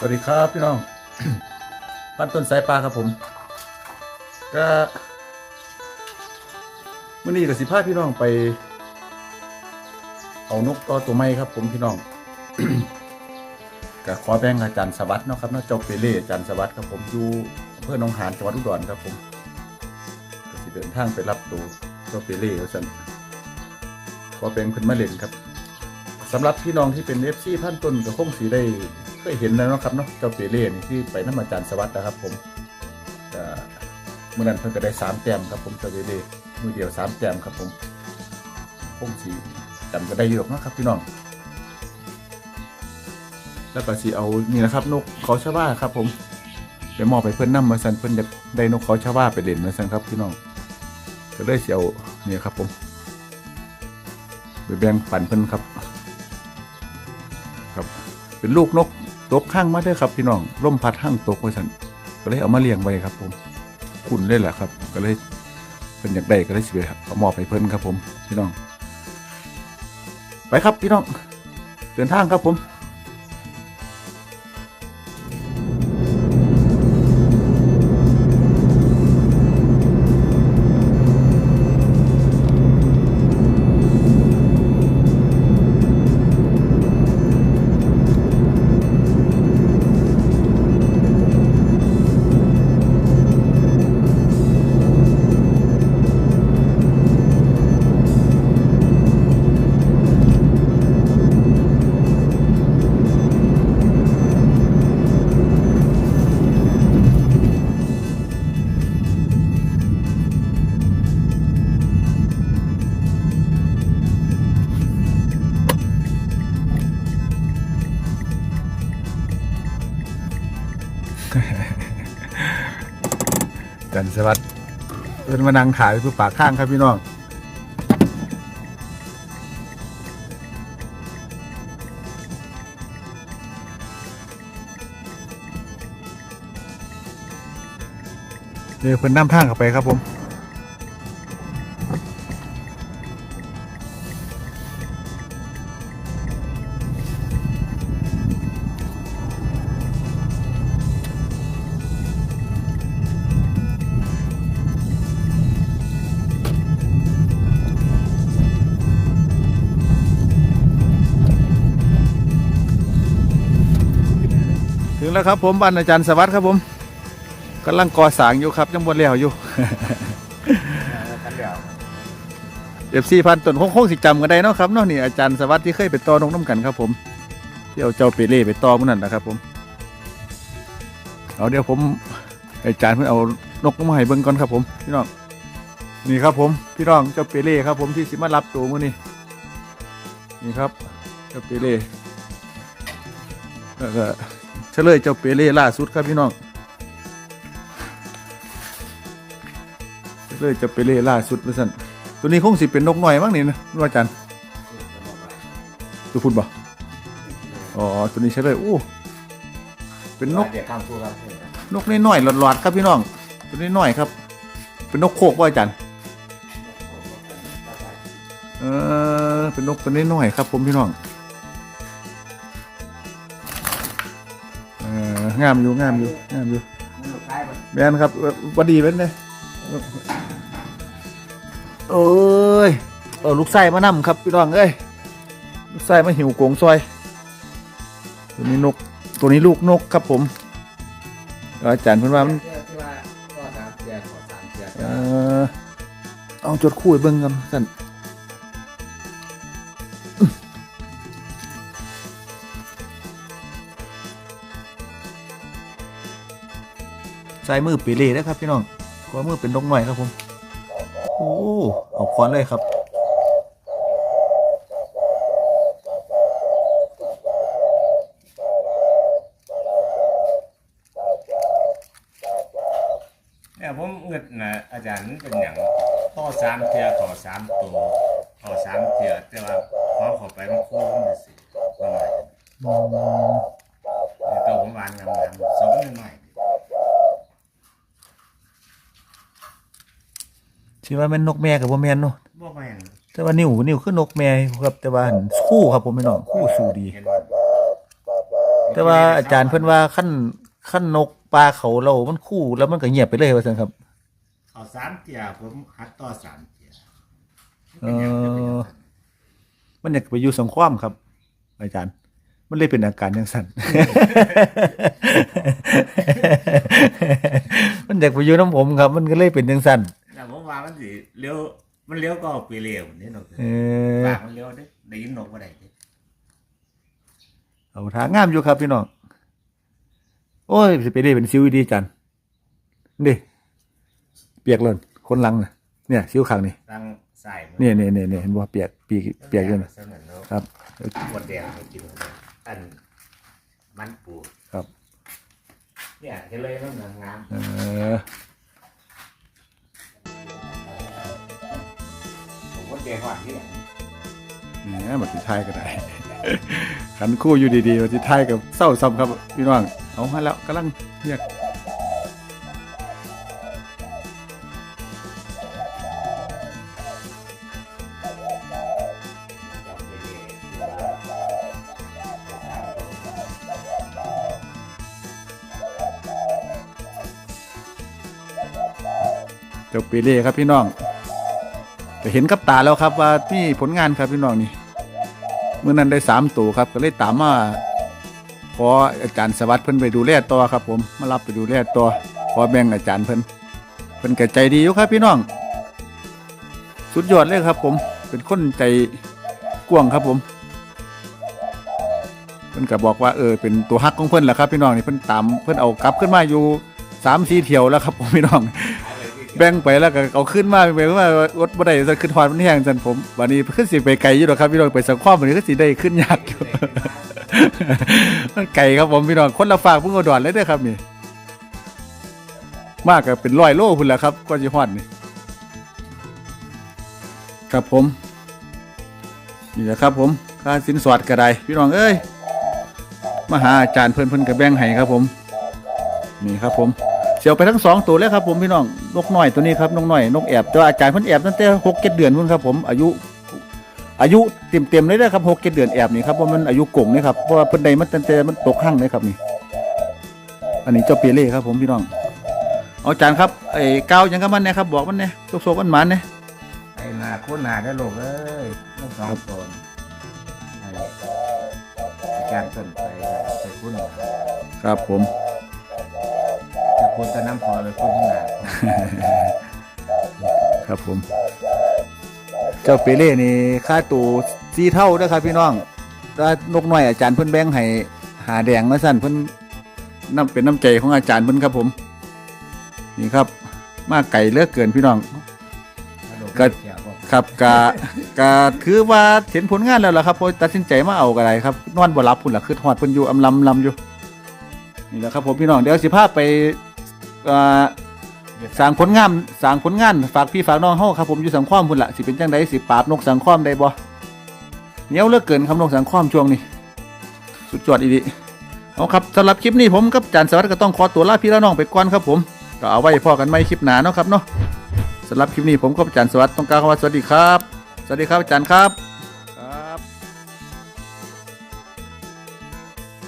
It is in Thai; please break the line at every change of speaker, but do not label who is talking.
สวัสดีครับพี่น้องพันต้นสายปลาครับผม ก็มื่อนี้กับสิพาพี่น้องไป เอานกต่อตัวไม้ครับ ผมพี่น้องก็ขอแบ่งอาจารย์สวัสดิ์เนาะครับเนาจ้าเปเล่อาจารย์สวัสดิ์ครับผมอยู่อำเภอหนองหานจังหวัดอุดรครับผมก็สิเดินทางไปรับตัวจ้าเปเล่แล้วสันขอแบ่งเพิ่นมาเล่นครับสำหรับพี่น้องที่เป็นเอฟซีพันต้นก็คงสีได้ เคยเห็นแล้วนะครับเนาะเจ้าเปเล่นี่ที่ไปน้ำอาจารย์สวัสด์นะครับ ผมเมื่อนั้นเพิ่นก็ได้สามแต้มครับ ผมเจ้าเปเล่มือเดียวสามแต้มครับ ผมคงสีจำก็ได้เยอะนะครับพี่น้องแล้วก็สีเอานี่นะครับ นกเขาชาวาครับ ผมไปมอบไปเพื่อนนํมาสันเพื่อนได้นกเขาชาวาไปเล่นมาสันครับพี่น้องก็เลยเสียวนี่ครับ ผมไปแบ่งปันเพิ่อนครับ ครับ เป็นลูกนก ตกข้างมาเด้อครับพี่น้องร่มพัดห้างตกไว้สันก็เลยเอามาเลี้ยงไว้ครับ ผมคุณเลยแหละครับ ก็เลยเป็นอยากได้ก็เลยสิไปเอามอบไปเพิ่นครับผมพี่น้อง ไปครับพี่น้องเดินทางครับผม สวัสดิ์เป็นมานังขายเพื่อปากข้างครับพี่น้องเดี๋ยวเพิ่นน้ำทางเข้าไปครับผม งแล้วครับผมบ้านอาจารย์สวัสดิ์ครับผมกำลังก่อสร้างอยู่ครับยังบนแล้วอยู่
กันเดียว
เอฟซีพันต้นคงคงสิจำกันได้เนาะครับเนาะนี่อาจารย์สวัสดิ์ที่เคยไปต่อนกน้ำกันครับผมที่เอาเจ้าเปเล่ไปต่อมื่อนั้นนะครับผมเอาเดี๋ยวผมให้อาจารย์เพิ่นเอานกมาให้เบิ่งก่อนครับผมพี่น้องนี่ครับผมพี่น้องเจ้าเปเล่ครับผมที่สิมารับตัวมื้อนี้นี่ครับเจ้าเปเล่แล้วก็เฉลยเจ้าเปเล่ล่าสุดครับพี่น้องเฉลยเจ้าเปเล่ล่าสุดว่าซั่นตัวนี้คงสิเป็นนกหน่อยมั้งนี่นะรู้อาจารย์ตัวพุ่นบ่อ๋อตัวนี้ใช่เลยอู้เป็นนก
เดี๋ยวข้ามคู่ครับ
นกน้อยๆหลอดๆครับพี่น้อง ตัวนี้น้อยครับ เป็นนกโคกบ่อาจารย์เออเป็นนกตัวนี้น้อยครับ ผมพี่น้อง งามอยู่งามอยู่งามอยู่
มันลูกชายมัน
แม่นครับเอ่อวัดดีเป็นเลยโอ้ยเอาลูกไส้มานํครับพี่น้องเอ้ยลูกไส้มาหิวโกงซอย ตัวนี้นกตัวนี้ลูกนกครับผมแล้วอาจารย์เพิ่นว่ามัน
ที่ว่าก็สามเสียขอสามเสีย
เออเอาจดคู่ให้เบิ่งกันสั่น ใส่มือปีเล่นะครับพี่น้องขอมือเป็นนกหน่อยครับผม โอ้เอาควันเลยครับ
เนี่ยผมเงิดนะอาจารย์มันเป็นอย่างต่อสามเทียขอสามตัวขอสามเทียแต่ว่าพอเขอไปมันคู่มันเป็นสี่ประมาณนี้ตัวผมวานงามๆสองนิดหน่อย
ชื่อว่าแม่นนกแม่กับว่าแม่นเนาะ
บ่แม่น
แต่ว่านิ้วนิ้วคือนกแม่ครับ แต่ว่าหั่นคู่ครับผมพี่น้องคู่สู่ดี
เห็นว่า
แต่ว่าอาจารย์เพิ่นว่าขั้นขั้นนกปลาเขาเรามันคู่แล้วมันก็เงียบไปเลยว่าซั่นครับ
เขาสามเทียผมหัดต่อสามเทีย
เออ มันอยากไปอยู่สังความครับ อาจารย์ มันเลยเป็นอาการอย่างสั่น มันอยากไปอยู่น้ำผมครับ มันก็เลยเป็นอย่างสั่น
แต่ผมว่ามันสิเลี้ยวมันเลี้ยวก็ไปเร็วนี่นก
เออ
ปากมันเลี้ยวได้ได้ยินนกบ่ได้เด้
เอาทางงามอยู่ครับพี่น้องโอ้ยสิไปได้เป็นซิวดีจันนี่เปียกเลยคนหลังน่ะเนี่ยซิวข้างนี่
ตั้งใส่มือ
เนี่ยเนี่ยเนี่ยเนี่ยเห็นบ่เปียกปีกเปียกอยู่นะ
เสมือนเนอะ
ครับ
หมดแดงไปกินอันมันปู
ครับ
เนี่ยเห็นเลยมันงามงาม
เออ
แดงหวานที่ไหน
เนี่ยบัติไทยก็ได้ขันคู่อยู่ดีๆบัติไทยกับเศร้าซ้ำครับพี่น้องเอามาแล้วกำลังเรียกเจ้าเปเล่ครับพี่น้อง ก็เห็นกับตาแล้วครับว่ามีผลงานครับพี่น้องนี่เมื่อนั้นได้สามตัวครับ ก็เลยตามมาขออาจารย์สวัสดิ์เพิ่นไปดูแลต่อครับ ผมมารับไปดูแลต่อขอแบ่งอาจารย์เพิ่นเพิ่นก็ใจดีอยู่ครับพี่น้อง สุดยอดเลยครับ ผมเป็นคนใจกว้างครับผมเพิ่นก็บอกว่าเออเป็นตัวฮักของเพิ่นแหละครับ พี่น้องนี่เพิ่นตามเพิ่นเอากลับขึ้นมาอยู่สามสี่เที่ยวแล้วครับผมพี่น้อง แบ่งไปแล้วก็เอาขึ้นมาไปว่ารถบ่ไดจะขึ้นทอดมันแห้งจันผมวันนี้ขึ้นสิไปไกลอยู่หรอกครับพี่น้องไปสังความวันนี้ก็สิได้ขึ้นยากอยู่มันไกลครับผมพี่น้องคนละฝากเพิ่งเอาดอนเลยเด้อครับนี่ มากก็เป็นร้อยโลพุ่นแหละครับก็สิฮอดนี่ครับผมนี่แหละครับ ผมค่าสินสอดก็ไดพี่น้องเอ้ยมาหาอาจารย์เพิ่อนเพิ่นก็แบ่งให้ครับผม นี่ครับผม เสียวไปทั้งสองตัวเลยครับผมพี่น้องนกน้อยตัวนี้ครับนกน้อยนกแอบแตัวาอาจารย์เพิ่นแอบตั้งแต่หกเจ็ดเดือนพุ่นครับผมอายุ อายุเต็มเต็มๆเลยนะครับหกเจ็ดเดือนแอบนี่ครับเพราะมันอายุกงนี่ครับเพราะว่าเพิ่นได้มันตั้งแต่มันตกข้างเลยครับนี่ อันนี้เจ้าเปเล่ครับผมพี่น้องเอาอาจารย์ครับไอ้ก้าวยังกับมันเนี่ยครับบอกมันเนี่ยโซกๆมันหมันเนี่ย
ไอ้หนาคุ้นหนาได้อลูกเอ้ยลูกสองตนไอ้อาจารย์ต้นไปไปคุ้นหนา
ครับผม
จะ คุ้นแต่น้ำพอเลยคุ้นที่หนา
ครับผม เจ้าเปเล่นี่ค่าตัวสีเท่าเด้อครับพี่น้องถ้านกน้อยอาจารย์เพิ่นแบ่งให้หาแดงมาสั่นเพิ่นน้ำเป็นน้ำใจของอาจารย์เพิ่นครับผม นี่ครับ มากไก่เลือกเกินพี่น้องก็ครับกะกะคือว่าเห็นผลงานแล้วล่ะครับพอตัดสินใจมาเอากระไรครับนอนบ่รับพุ่นล่ะคือฮอดเพิ่นอยู่อำลำลำอยู่นี่แหละครับผมพี่น้องเดี๋ยวสิพาพไป เอ่อสร้างผลงานสร้างผลงานฝากพี่ฝากน้องเฮาครับผมอยู่สังความพุ่นละสิเป็นจังไดสิปราบนกสังความได้บ่เหนียวเลือกเกินครับนกสังความช่วงนี้ สุดยอดอีดีเอาครับสำหรับคลิปนี้ผมกับจารย์สวัสดิ์ก็ต้องขอตัวลาพี่และน้องไปก่อนครับผมก็เอาไว้พอกันใหม่คลิปหนาเนาะครับเนาะสำหรับคลิปนี้ผมก็อาจารย์สวัสดิ์ต้องกล่ารคำว่าสวัสดีครับ สวัสดีครับอาจารย์ครับ